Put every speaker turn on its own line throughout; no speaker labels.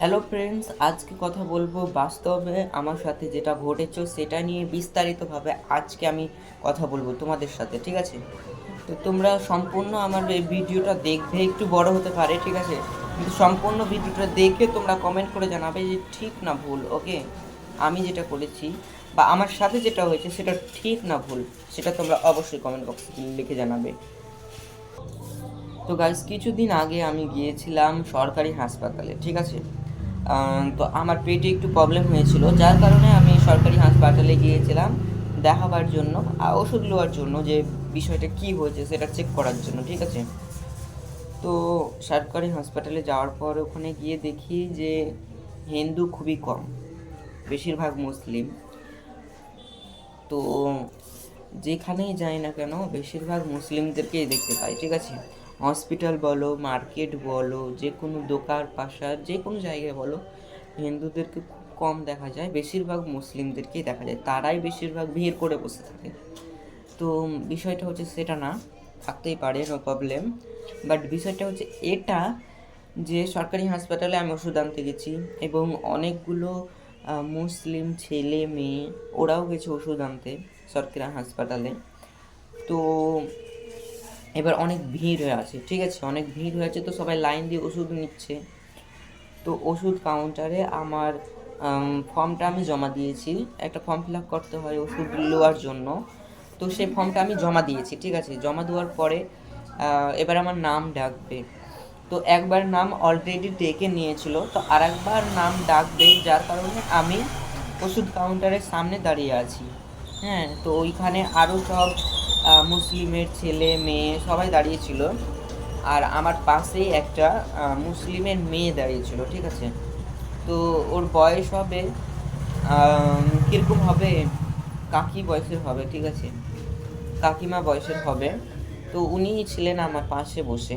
Hello friends আজকে কথা বলব বাস্তবে আমার সাথে যেটা ঘটেছে সেটা নিয়ে বিস্তারিতভাবে আজকে আমি কথা বলব তোমাদের সাথে, ঠিক আছে? তো তোমরা সম্পূর্ণ আমার এই ভিডিওটা দেখবে, একটু বড় হতে পারে, ঠিক আছে? কিন্তু সম্পূর্ণ ভিডিওটা দেখে তোমরা কমেন্ট করে জানাবে যে ঠিক না ভুল ওকে আমি যেটা করেছি বা আমার সাথে যেটা হয়েছে সেটা ঠিক না ভুল, সেটা তোমরা অবশ্যই কমেন্ট বক্সে লিখে জানাবে। তো গাইস কিছুদিন আগে আমি গিয়েছিলাম সরকারি হাসপাতালে, ঠিক আছে? তো আমার পেটে একটু প্রবলেম হয়েছিল। যার কারণে আমি সরকারি হাসপাতালে গিয়েছিলাম দেখাবার জন্য আর ওষুধ নেওয়ার জন্য যে বিষয়টা কি হয়েছে সেটা চেক করার জন্য, ঠিক আছে? তো সরকারি হাসপাতালে যাওয়ার পর ওখানে গিয়ে দেখি যে হিন্দু খুবই কম, বেশিরভাগ মুসলিম। তো যেখানেই যাই না কেন, বেশিরভাগ মুসলিমদেরকেই দেখতে পাই, ঠিক আছে? হসপিটাল বলো, মার্কেট বলো, যে কোনো দোকান, পাশা, যে কোনো জায়গায় বলো, হিন্দুদেরকে খুব কম দেখা যায়, বেশিরভাগ মুসলিমদেরকেই দেখা যায়। তারাই বেশিরভাগ ভিড় করে বসে থাকে। তো বিষয়টা হচ্ছে সেটা না, থাকতেই পারে নো প্রবলেম বাট বিষয়টা হচ্ছে এটা যে সরকারি হাসপাতালে আমি ওষুধ আনতে গেছি এবং অনেকগুলো মুসলিম ছেলে, মেয়ে, ওরাও গেছে ওষুধ আনতে সরকারি হাসপাতালে। তো এবার অনেক ভিড় হয়ে আছে, ঠিক আছে? অনেক ভিড় হয়ে আছে তো সবাই লাইন দিয়ে ওষুধ নিচ্ছে। তো ওষুধ কাউন্টারে আমার ফর্মটা আমি জমা দিয়েছি। একটা ফর্ম ফিল আপ করতে হয় ওষুধ নেওয়ার জন্য। তো সেই ফর্মটা আমি জমা দিয়েছি, ঠিক আছে? জমা দেওয়ার পরে এবার আমার নাম ডাকবে। তো একবার নাম অলরেডি ডেকে নিয়েছিল, তো আরেকবার নাম ডাকবে যার কারণে আমি ওষুধ কাউন্টারের সামনে দাঁড়িয়ে আছি। হ্যাঁ তো ওইখানে আরও সব মুসলিমের ছেলে, মেয়ে সবাই দাঁড়িয়েছিল। আর আমার পাশেই একটা মুসলিমের মেয়ে দাঁড়িয়েছিল, ঠিক আছে? তো ওর বয়স হবে কীরকম হবে? কাকি বয়সের হবে, ঠিক আছে? কাকিমা বয়সের হবে। তো উনি ছিলেন আমার পাশে বসে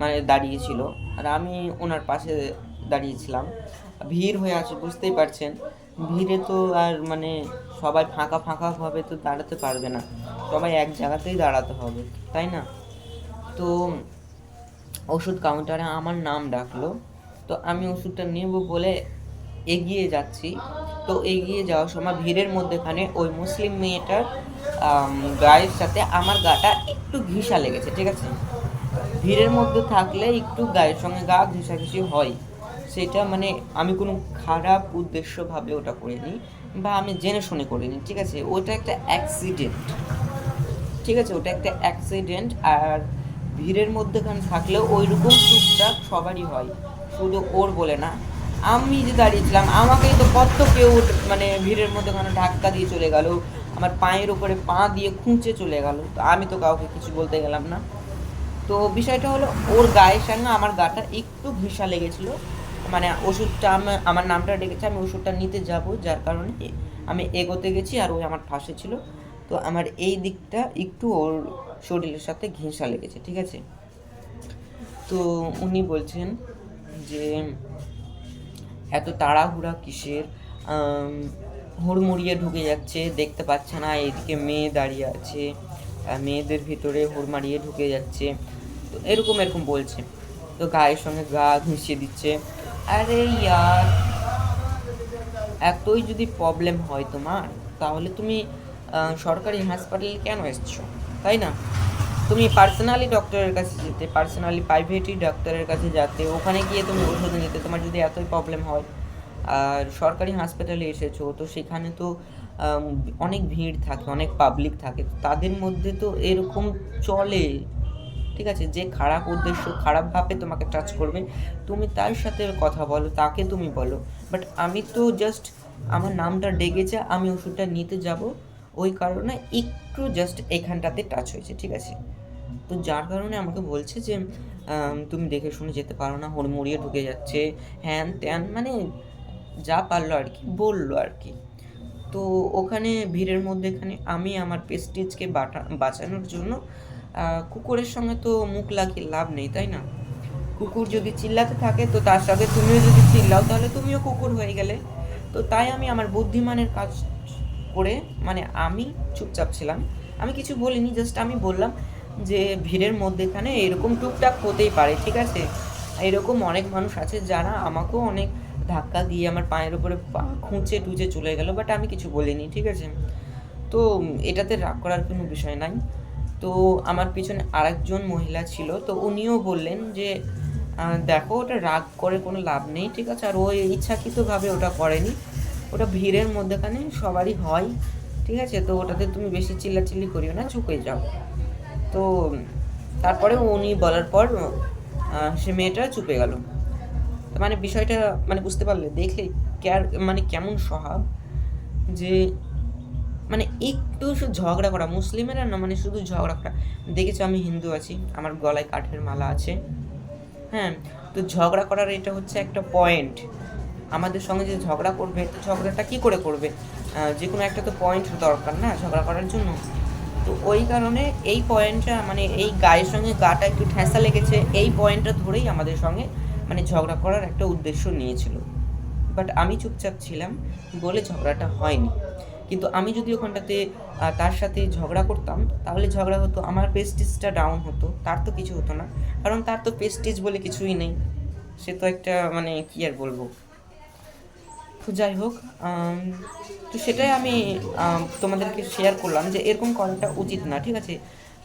মানে দাঁড়িয়েছিল। আর আমি ওনার পাশে দাঁড়িয়েছিলাম। ভিড় হয়ে আছে, বুঝতেই পারছেন। ভিড়ে তো আর মানে সবাই ফাঁকা ফাঁকাভাবে তো দাঁড়াতে পারবে না। সবাই এক জায়গাতেই দাঁড়াতে হবে, তাই না? তো ওষুধ কাউন্টারে আমার নাম ডাকলো, তো আমি ওষুধটা নেব বলে এগিয়ে যাচ্ছি। তো এগিয়ে যাওয়ার সময় ভিড়ের মধ্যেখানে ওই মুসলিম মেয়েটার গায়ের সাথে আমার গাটা একটু ঘিসা লেগেছে, ঠিক আছে? ভিড়ের মধ্যে থাকলে একটু গায়ের সঙ্গে গা ঘিসাঘিসি হয়। সেটা মানে আমি কোনো খারাপ উদ্দেশ্যভাবে ওটা করিনি বা আমি জেনে শুনে করিনি, ঠিক আছে? ওটা একটা অ্যাক্সিডেন্ট ঠিক আছে? ওটা একটা অ্যাক্সিডেন্ট আর ভিড়ের মধ্যেখানে থাকলেও ওই রকম টুকটাক সবারই হয়, শুধু ওর বলে না। আমি যে দাঁড়িয়েছিলাম, আমাকেই তো কত কেউ মানে ভিড়ের মধ্যেখানে ধাক্কা দিয়ে চলে গেল, আমার পায়ের উপরে পা দিয়ে খুঁচে চলে গেল, তো আমি তো কাউকে কিছু বলতে গেলাম না। তো বিষয়টা হলো, ওর গায়ের সঙ্গে আমার গাটা একটু ঘিসা লেগেছিল মানে ওষুধটা আমি- আমার নামটা ডেকেছে, আমি ওষুধটা নিতে যাব, যার কারণে আমি এগোতে গেছি আর ওই আমার পাশে ছিল। তো আমার এই দিকটা একটু ওর শরীরের সাথে ঘেঁষা লেগেছে, ঠিক আছে? তো উনি বলছেন যে, এত তাড়াহুড়া কিসের? হুড়মুড়িয়ে ঢুকে যাচ্ছে, দেখতে পাচ্ছে না এদিকে মেয়ে দাঁড়িয়ে আছে মেয়েদের ভিতরে হুড়মাড়িয়ে ঢুকে যাচ্ছে। তো এরকম এরকম বলছে। তো গায়ের সঙ্গে গা ঘুষিয়ে দিচ্ছে। আরে ইয়ার। এতই যদি প্রবলেম হয় তোমার, তাহলে তুমি সরকারি হাসপাতালে কেন এসছো? তাই না? তুমি পার্সোনালি ডক্টরের কাছে যেতে পার্সোনালি প্রাইভেটই ডক্টরের কাছে যেতে, ওখানে গিয়ে তুমি ওষুধ নিতে, তোমার যদি এতই প্রবলেম হয়, আর সরকারি হাসপাতালে এসেছ, তো সেখানে তো অনেক ভিড় থাকে, অনেক পাবলিক থাকে তাদের মধ্যে তো এরকম চলে। ঠিক আছে? যে খারাপ উদ্দেশ্য খারাপভাবে তোমাকে টাচ করবে, তুমি তার সাথে কথা বলো, তাকে তুমি বলো। বাট আমি তো জাস্ট আমার নামটা ডেকেছে, আমি ওষুধটা নিতে যাব। ওই কারণে একটু জাস্ট এখানটাতে টাচ হয়েছে, ঠিক আছে? তো যার কারণে আমাকে বলছে যে তুমি দেখে শুনে যেতে পারো না, হুড়মুড়িয়ে ঢুকে যাচ্ছে, হ্যান ত্যান মানে যা পারল আর কি, বলল আর কি। তো ওখানে ভিড়ের মধ্যে এখানে আমি আমার পেস্টিজকে বাটা, বাঁচানোর জন্য কুকুরের সঙ্গে তো মুখ লাগিয়ে লাভ নেই, তাই না? কুকুর যদি চিল্লাতে থাকে, তো তার সাথে তুমিও যদি চিল্লাও, তাহলে তুমিও কুকুর হয়ে গেলে। তো তাই আমি আমার বুদ্ধিমানের কাজ করে মানে আমি চুপচাপ ছিলাম। আমি কিছু বলিনি জাস্ট আমি বললাম যে ভিড়ের মধ্যেখানে এরকম টুকটাক হতেই পারে, ঠিক আছে? এরকম অনেক মানুষ আছে যারা আমাকেও অনেক ধাক্কা দিয়ে আমার পায়ের উপরে পা খুঁচে টুচে চলে গেল বাট আমি কিছু বলিনি, ঠিক আছে? তো এটাতে রাগ করার কোনো বিষয় নাই। তো আমার পিছনে আরেকজন মহিলা ছিল, তো উনিও বললেন যে দেখো, ওটা রাগ করে কোনো লাভ নেই, ঠিক আছে? আর ও ইচ্ছাকৃতভাবে ওটা করেনি। ওটা ভিড়ের মধ্যেখানে সবারই হয়, ঠিক আছে? তো ওটাতে তুমি বেশি চিল্লাচিল্লি করিও না, চুপে যাও। তো তারপরে উনি বলার পর সে মেয়েটা চুপে গেল। মানে বিষয়টা মানে বুঝতে পারলে দেখলে মানে কেমন স্বভাব যে মানে একটু ঝগড়া করা, মুসলিমেরা না মানে শুধু ঝগড়া করা। দেখেছ আমি হিন্দু আছি, আমার গলায় কাঠের মালা আছে। হ্যাঁ তো ঝগড়া করার এটা হচ্ছে একটা পয়েন্ট আমাদের সঙ্গে যে ঝগড়া করবে, তো ঝগড়াটা কী করে করবে? যে কোনো একটা তো পয়েন্ট দরকার না ঝগড়া করার জন্য। তো ওই কারণে এই পয়েন্টটা মানে এই গায়ের সঙ্গে গাটা একটু ঠেসা লেগেছে, এই পয়েন্টটা ধরেই আমাদের সঙ্গে মানে ঝগড়া করার একটা উদ্দেশ্য নিয়েছিল। বাট আমি চুপচাপ ছিলাম বলে ঝগড়াটা হয়নি। কিন্তু আমি যদি ওখানটাতে তার সাথে ঝগড়া করতাম, তাহলে ঝগড়া হতো, আমার পেস্টিজটা ডাউন হতো, তার তো কিছু হতো না। কারণ তার তো পেস্টিজ বলে কিছুই নেই। সে তো একটা মানে কি আর বলব? তো যাই হোক তো সেটাই আমি তোমাদেরকে শেয়ার করলাম যে এরকম করাটা উচিত না, ঠিক আছে?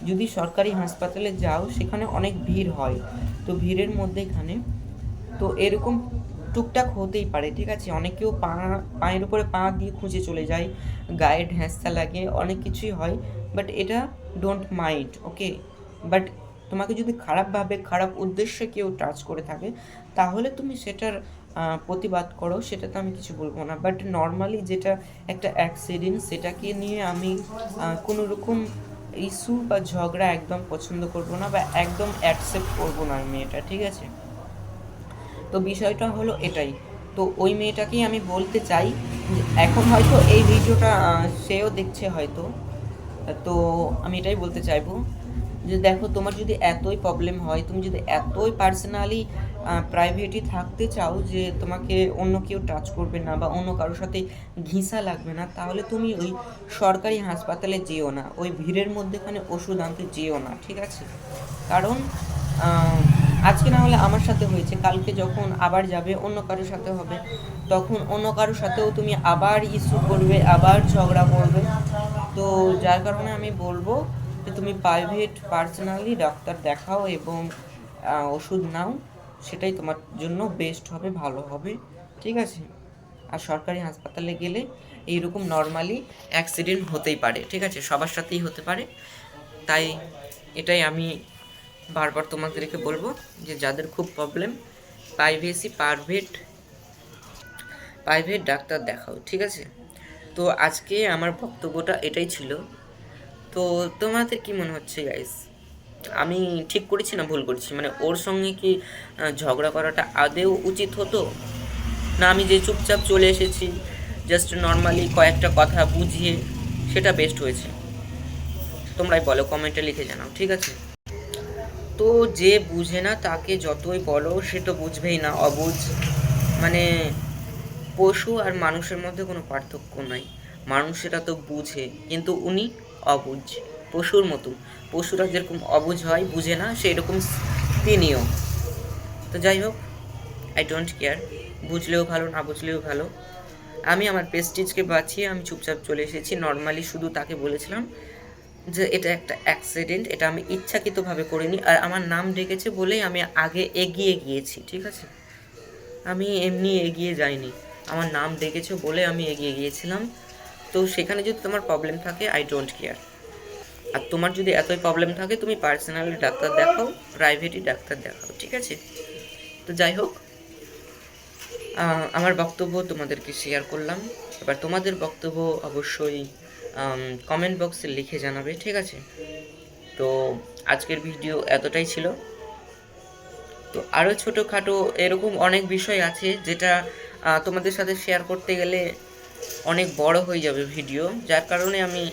যদি সরকারি হাসপাতালে যাও, সেখানে অনেক ভিড় হয়। তো ভিড়ের মধ্যে এখানে, তো এরকম টুকটাক হতেই পারে, ঠিক আছে? অনেকেও পা, পায়ের উপরে পা দিয়ে খুঁজে চলে যায়, গায়ে ঢ্যাঁসা লাগে, অনেক কিছুই হয় বাট এটা ডোন্ট মাইন্ড ওকে বাট তোমাকে যদি খারাপভাবে, খারাপ উদ্দেশ্যে কেউ টাচ করে থাকে, তাহলে তুমি সেটার প্রতিবাদ করো, সেটা তো আমি কিছু বলব না বাট নর্মালি যেটা একটা অ্যাক্সিডেন্ট সেটাকে নিয়ে আমি কোনো রকম ইস্যু বা ঝগড়া একদম পছন্দ করব না বা একদম অ্যাকসেপ্ট করব না আমি এটা, ঠিক আছে? তো বিষয়টা হলো এটাই। তো ওই মেয়েটাকেই আমি বলতে চাই এখন হয়তো এই ভিডিওটা সেও দেখছে হয়তো। তো আমি এটাই বলতে চাইব যে দেখো, তোমার যদি এতই প্রবলেম হয়, তুমি যদি এতই পার্সোনালি প্রাইভেটই থাকতে চাও যে তোমাকে অন্য কেউ টাচ করবে না বা অন্য কারোর সাথে ঘিসা লাগবে না, তাহলে তুমি ওই সরকারি হাসপাতালে যেও না। ওই ভিড়ের মধ্যেখানে ওষুধ আনতে যেও না, ঠিক আছে? কারণ আজকে না হলে আমার সাথে হয়েছে। কালকে যখন আবার যাবে, অন্য কারোর সাথে হবে। তখন অন্য কারোর সাথেও তুমি আবার ইস্যু করবে, আবার ঝগড়া করবে। তো যার কারণে আমি বলব যে তুমি প্রাইভেট পার্সোনালি ডাক্তার দেখাও এবং ওষুধ নাও। সেটাই তোমার জন্য বেস্ট হবে, ভালো হবে। ঠিক আছে? আর সরকারি হাসপাতালে গেলে এইরকম নর্মালি অ্যাক্সিডেন্ট হতেই পারে। ঠিক আছে? সবার সাথেই হতে পারে। তাই এটাই আমি বারবার তোমাদেরকে বলব যে যাদের খুব problem privacy private private doctor দেখাও, ঠিক আছে? তো আজকে আমার বক্তব্যটা এটাই ছিল। তো তোমাদের কি মনে হচ্ছে গাইস আমি ঠিক করেছি না ভুল করেছি? মানে ওর সঙ্গে কি ঝগড়া করাটা আদেও উচিত হতো? না, আমি যে চুপচাপ চলে এসেছি জাস্ট নর্মালি কয়েকটা কথা বুঝিয়ে সেটা বেস্ট হয়েছে। তোমরাই বলো কমেন্টে লিখে জানাও, ঠিক আছে? তো যে বুঝে না তাকে যতই বলো, সে তো বুঝবেই না, অবুঝ। মানে পশু আর মানুষের মধ্যে কোনো পার্থক্য নাই। মানুষেরা তো বুঝে, কিন্তু উনি অবুঝ, পশুর মতো। পশুরা যেরকম অবুঝ হয়, বুঝে না সেই রকম তিনিও। তো যাই হোক আই ডোন্ট কেয়ার বুঝলেও ভালো, না বুঝলেও ভালো। আমি আমার পেস্টিজকে বাঁচিয়ে আমি চুপচাপ চলে এসেছি। নর্মালি শুধু তাকে বলেছিলাম যে এটা একটা অ্যাক্সিডেন্ট এটা আমি ইচ্ছাকৃতভাবে করিনি। আর আমার নাম ডেকেছে বলেই আমি আগে এগিয়ে গিয়েছি, ঠিক আছে? আমি এমনি এগিয়ে যাইনি। আমার নাম ডেকেছে বলে আমি এগিয়ে গিয়েছিলাম। তো সেখানে যদি তোমার প্রবলেম থাকে আই ডোন্ট কেয়ার আর তোমার যদি এতই প্রবলেম থাকে, তুমি পার্সোনালি ডাক্তার দেখাও প্রাইভেটই ডাক্তার দেখাও, ঠিক আছে? তো যাই হোক আমার বক্তব্য তোমাদেরকে শেয়ার করলাম। এবার তোমাদের বক্তব্য অবশ্যই কমেন্ট বক্সে লিখে জানাবে, ঠিক আছে? তো আজকের ভিডিও এতটাই ছিল। তো আরও ছোটোখাটো এরকম অনেক বিষয় আছে যেটা তোমাদের সাথে শেয়ার করতে গেলে অনেক বড় হয়ে যাবে ভিডিও যার কারণে আমি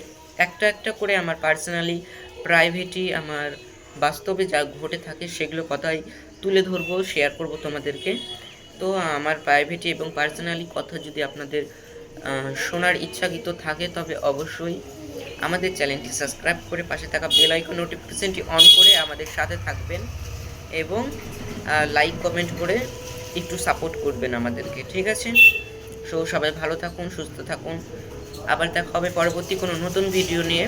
একটা একটা করে আমার পার্সোনালি প্রাইভেটই আমার বাস্তবে যা ঘটে থাকে সেগুলো কথাই তুলে ধরবো শেয়ার করব তোমাদেরকে। তো আমার প্রাইভেটি এবং পার্সোনালি কথা যদি আপনাদের আহ, ইচ্ছা ইচ্ছাকৃত থাকে তবে অবশ্যই আমাদের চ্যানেলটি সাবস্ক্রাইব করে পাশে থাকা বেল আইকন নোটিফিকেশনটি অন করে আমাদের সাথে থাকবেন এবং লাইক কমেন্ট করে একটু সাপোর্ট করবেন আমাদেরকে ঠিক আছে? সো সবাই ভালো থাকুন সুস্থ থাকুন। আবার দেখা হবে পরবর্তী কোনো নতুন ভিডিও নিয়ে।